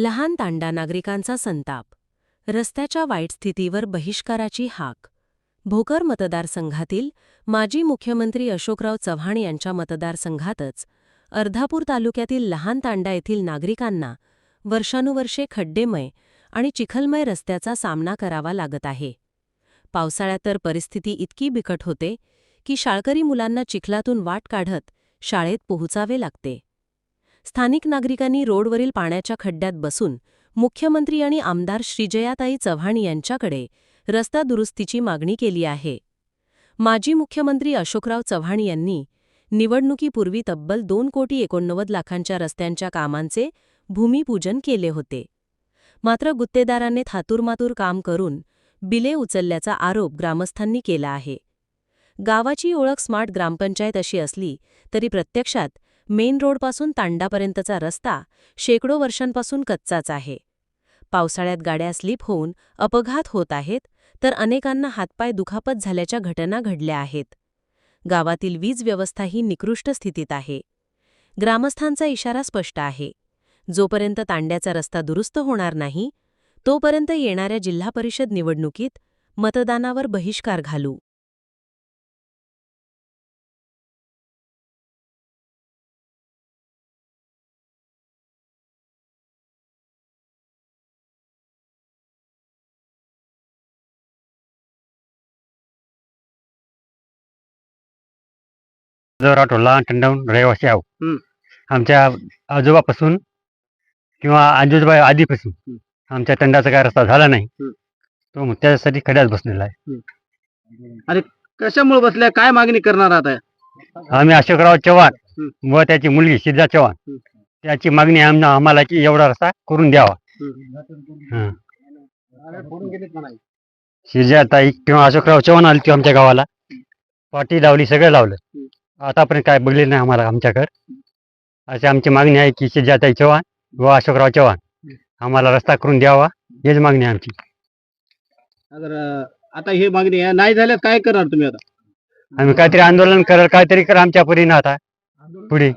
लहान तांडा नागरिकांचा संताप. रस्त्याच्या वाईट स्थितीवर बहिष्काराची हाक. भोकर मतदारसंघातील माजी मुख्यमंत्री अशोकराव चव्हाण यांच्या मतदारसंघातच अर्धापूर तालुक्यातील लहान तांडा येथील नागरिकांना वर्षानुवर्षे खड्डेमय आणि चिखलमय रस्त्याचा सामना करावा लागत आहे. पावसाळ्यात तर परिस्थिती इतकी बिकट होते की शाळकरी मुलांना चिखलातून वाट काढत शाळेत पोहोचावे लागते. स्थानिक नागरिकांनी रोडवरील पाण्याच्या खड्ड्यात बसून मुख्यमंत्री आणि आमदार श्रीजयाताई चव्हाण यांच्याकडे रस्ता दुरुस्तीची मागणी केली आहे. माजी मुख्यमंत्री अशोकराव चव्हाण यांनी निवडणुकीपूर्वी तब्बल दोन कोटी एकोणनव्वद लाखांच्या रस्त्यांच्या कामांचे भूमिपूजन केले होते. मात्र गुत्तेदारांनी थातुरमातूर काम करून बिले उचलल्याचा आरोप ग्रामस्थांनी केला आहे. गावाची ओळख स्मार्ट ग्रामपंचायत अशी असली तरी प्रत्यक्षात मेन रोडपासून तांडापर्यंतचा रस्ता शेकडो वर्षांपासून कच्चाच आहे. पावसाळ्यात गाड्या स्लिप होऊन अपघात होत आहेत तर अनेकांना हातपाय दुखापत झाल्याच्या घटना घडल्या आहेत. गावातील वीज व्यवस्थाही निकृष्ट स्थितीत आहे. ग्रामस्थांचा इशारा स्पष्ट आहे. जोपर्यंत तांड्याचा रस्ता दुरुस्त होणार नाही तोपर्यंत येणाऱ्या जिल्हा परिषद निवडणुकीत मतदानावर बहिष्कार घालू. जर आठवला टंडावून रहिवासी आहो. हम्म. आमच्या आजोबापासून किंवा आजोबा आधीपासून. आमच्या तंडाचा काय रस्ता झाला नाही. हम्म. तो मग त्यासाठी खड्यात बसलेला आहे. कशामुळे बसल्या? काय मागणी करणार आता? आम्ही अशोकराव चव्हाण व त्याची मुलगी सिद्धा चव्हाण. त्याची मागणी आहे आम्हाला की एवढा रस्ता करून द्यावा. हं. ताई किंवा अशोकराव चव्हाण आली ती आमच्या गावाला. पाटी लावली सगळं लावलं. आतापर्यंत काय बघले नाही आम्हाला आमच्याकडे. अशी आमची मागणी आहे की सिद्धाताई चव्हाण व अशोकराव चव्हाण आम्हाला रस्ता करून द्यावा हेच मागणी आहे आमची. तर आता ही मागणी आहे. नाही झाल्यास काय करणार तुम्ही आता? आम्ही काहीतरी आंदोलन करेल काहीतरी कर आमच्या परीनं आता. पुढे.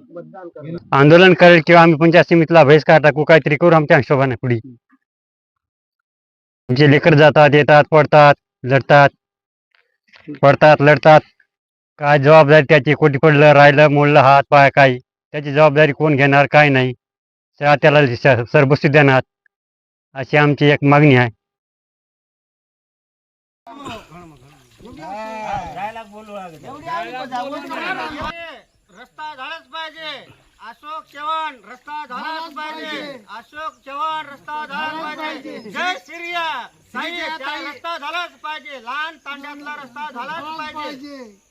आंदोलन करेल किंवा आम्ही पंचायत समितीला बहिष्कार टाकू काहीतरी करू आमच्या हिशोबाने पुढे. आमचे लेकर जातात येतात पडतात लढतात. पडतात लढतात. काय जबाबदारी त्याची? कोटी पडलं राहिलं मोडलं हात पाय काय त्याची जबाबदारी कोण घेणार काय नाही? त्या त्याला स- सरबस्ती देणार. अशी आमची एक मागणी आहे. रस्ता झालाच पाहिजे. अशोक चव्हाण रस्ता झालाच पाहिजे. अशोक चव्हाण रस्ता झालाच पाहिजे. जय श्रीया. साई त्या रस्ता झालाच पाहिजे. लहान तांड्यातला रस्ता झालाच पाहिजे.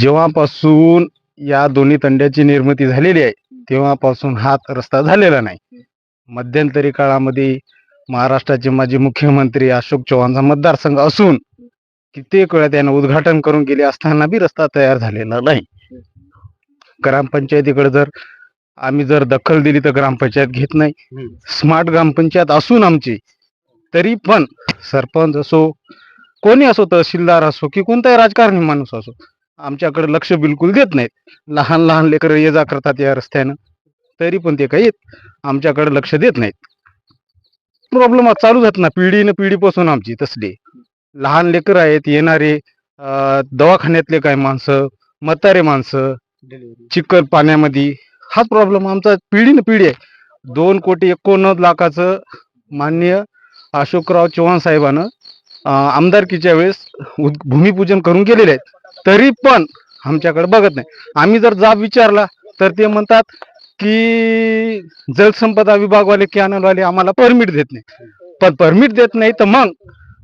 जेव्हापासून या दोन्ही तंड्याची निर्मिती झालेली आहे तेव्हापासून हा रस्ता झालेला नाही. मध्यंतरी काळामध्ये महाराष्ट्राचे माजी मुख्यमंत्री अशोक चव्हाणचा मतदारसंघ असून कित्येक वेळा त्यानं उद्घाटन करून गेले असताना बी रस्ता तयार झालेला नाही. ग्रामपंचायतीकडे जर आम्ही जर दखल दिली तर ग्रामपंचायत घेत नाही. स्मार्ट ग्रामपंचायत असून आमची तरी पण सरपंच असो कोणी असो तहसीलदार असो की कोणताही राजकारणी माणूस असो आमच्याकडे लक्ष बिलकुल देत नाहीत. लहान लहान लेकरं ये जा करतात या रस्त्यानं. तरी पण ते काही आमच्याकडे लक्ष देत नाहीत. प्रॉब्लेम चालू आहेत ना पिढीनं पिढीपासून आमची तसली. लहान लेकरं आहेत येणारे दवाखान्यातले काय माणसं म्हातारे माणसं चिखल पाण्यामध्ये हाच प्रॉब्लेम आमचा पिढीनं पिढी आहे. दोन कोटी एकोणनव्वद लाखाचं माननीय अशोकराव चव्हाण साहेबानं आमदारकीच्या वेळेस भूमिपूजन करून गेलेले आहेत. तरी पण आमच्याकडे बघत नाही. आम्ही जर जाब विचारला तर ते म्हणतात की जलसंपदा विभागवाले कॅनलवाले आम्हाला परमिट देत नाही. पण परमिट देत नाही तर मग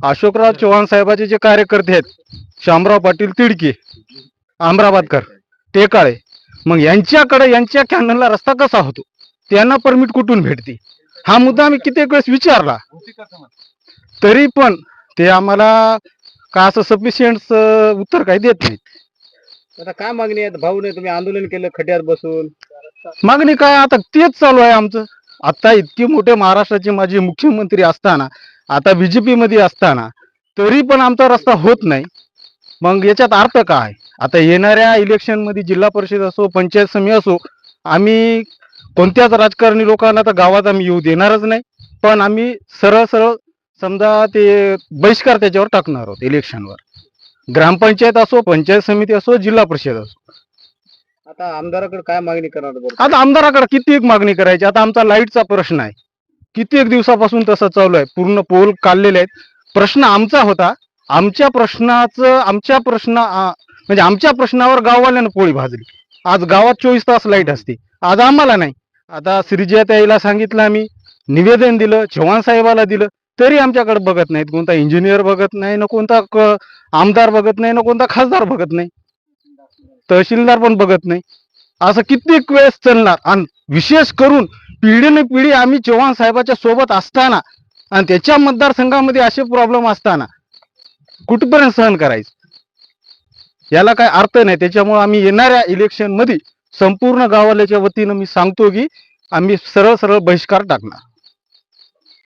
अशोकराव चव्हाण साहेबाचे जे कार्यकर्ते आहेत शामराव पाटील तिडके आमराबादकर टेकाळे मग यांच्याकडे यांच्या कॅनलला रस्ता कसा होतो? त्यांना परमिट कुठून भेटते? हा मुद्दा आम्ही कित्येक वेळेस विचारला. तरी पण ते आम्हाला का असं सफिशियंट उत्तर काही देत नाहीत? आता काय मागणी आहे भाऊ नाही तुम्ही आंदोलन केलं खड्यात बसून. मागणी काय? आता तेच चालू आहे आमचं. आता इतके मोठे महाराष्ट्राचे माजी मुख्यमंत्री असताना आता बीजेपी मध्ये असताना तरी पण आमचा रस्ता होत नाही. मग याच्यात अर्थ काय आता येणाऱ्या इलेक्शनमध्ये जिल्हा परिषद असो पंचायत समिती असो आम्ही कोणत्याच राजकारणी लोकांना तर गावात आम्ही येऊ देणारच नाही. पण आम्ही सरळ सरळ समजा ते बहिष्कार त्याच्यावर टाकणार आहोत इलेक्शनवर ग्रामपंचायत असो पंचायत समिती असो जिल्हा परिषद असो. आता आमदाराकडे काय मागणी करणार बरं? आता आमदाराकडे कित्येक मागणी करायची? आता आमचा लाईटचा प्रश्न आहे. कित्येक दिवसापासून तसं चालू आहे? पूर्ण पोल काढलेले आहेत. प्रश्न आमचा होता. आमच्या प्रश्नाचं आमच्या प्रश्न म्हणजे आमच्या प्रश्नावर गाववाल्यानं पोळी भाजली. आज गावात चोवीस तास लाइट असते. आज आम्हाला नाही. आता श्रीजयाताईला सांगितलं आम्ही. निवेदन दिलं चव्हाण साहेबाला दिलं. तरी आमच्याकडे बघत नाहीत. कोणता इंजिनियर बघत नाही ना कोणता आमदार बघत नाही ना कोणता खासदार बघत नाही. तहसीलदार पण बघत नाही. असं कित्येक वेळेस चालणार. आणि विशेष करून पिढीने पिढी आम्ही चव्हाण साहेबाच्या सोबत असताना आणि त्याच्या मतदारसंघामध्ये असे प्रॉब्लेम असताना कुठपर्यंत सहन करायचं? याला काय अर्थ नाही. त्याच्यामुळे आम्ही येणाऱ्या इलेक्शनमध्ये संपूर्ण गावाल्याच्या वतीनं मी सांगतो की आम्ही सरळ सरळ बहिष्कार टाकणार.